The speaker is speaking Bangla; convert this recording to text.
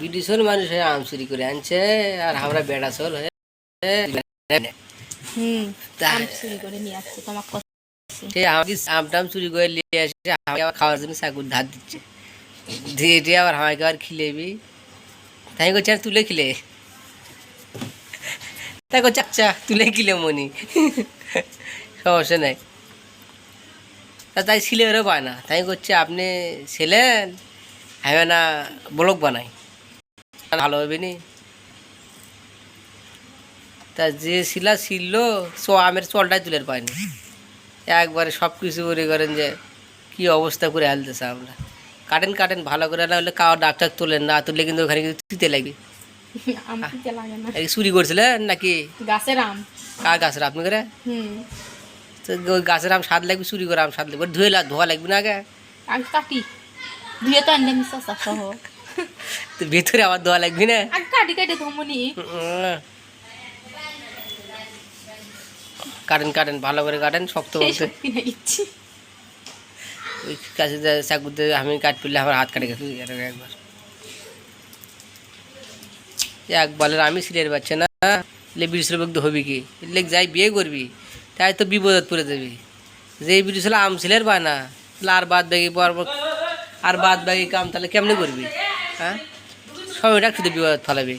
বিডিশন মানুষ হয়ে আম চুরি করে আনছে আর আমরা বেড়া চল হয়ে হুম আম চুরি করে নিয়ে আসছে তোমার সে আমাকে আম টাম চুরি করে নিয়ে আসে আমাকে আবার খাওয়ার জন্য চাকুর ধার দিচ্ছে। দিয়ে দিয়ে আবার আমাকে আবার খিলেবি। তাই করছে আর তুলে খিলে? তাই করছে আচ্ছা তুলে খিলে মনি। সমস্যা নাই। তা তাই পায় না। তাই করছে আপনি ছিলেন হ্যাঁ না ব্লক বানাই। ভালো হবে নি? তা যে শিলা ছিল চ আমের চলটাই তুলে পায়নি। একবারে সব কিছু করে করেন যে কি অবস্থা করে হালতেছে আমরা। কাটেন কাটেন ভালো করে না হলে কাউ ডাক্তার তোলেন না তুললে কিন্তু ওখানে কিন্তু তিতে লাগবে চুরি করছিলেন নাকি? গাছের আম। কার গাছের আপনি করে? তো গাছের আম স্বাদ লাগবে চুরি করে আম স্বাদ লাগবে। ধুয়ে ধোয়া লাগবে না আগে? কাটি। ধুয়ে তো সহ তো ভেতরে আবার ধোয়া লাগবে না? কাটি কাটি ধমনি কাটেন কাটেন ভালো করে কাটেন শক্ত বলতে ওই কাছে চাকুতে আমি কাট পড়লে আমার হাত কাটে গেছে একবার। এক বলের আমি সিলের পাচ্ছে না। লে বিড়ি ছিল তো হবি কি? লেগ যাই বিয়ে করবি তাই তো বিপদত পড়ে যাবি। যে বিড়ি ছিল আম সিলের পায় না তাহলে আর বাদ বাকি পর আর বাদ বাকি কাম তাহলে কেমনে করবি? হ্যাঁ? সময়টা শুধু বিপদ ফেলাবি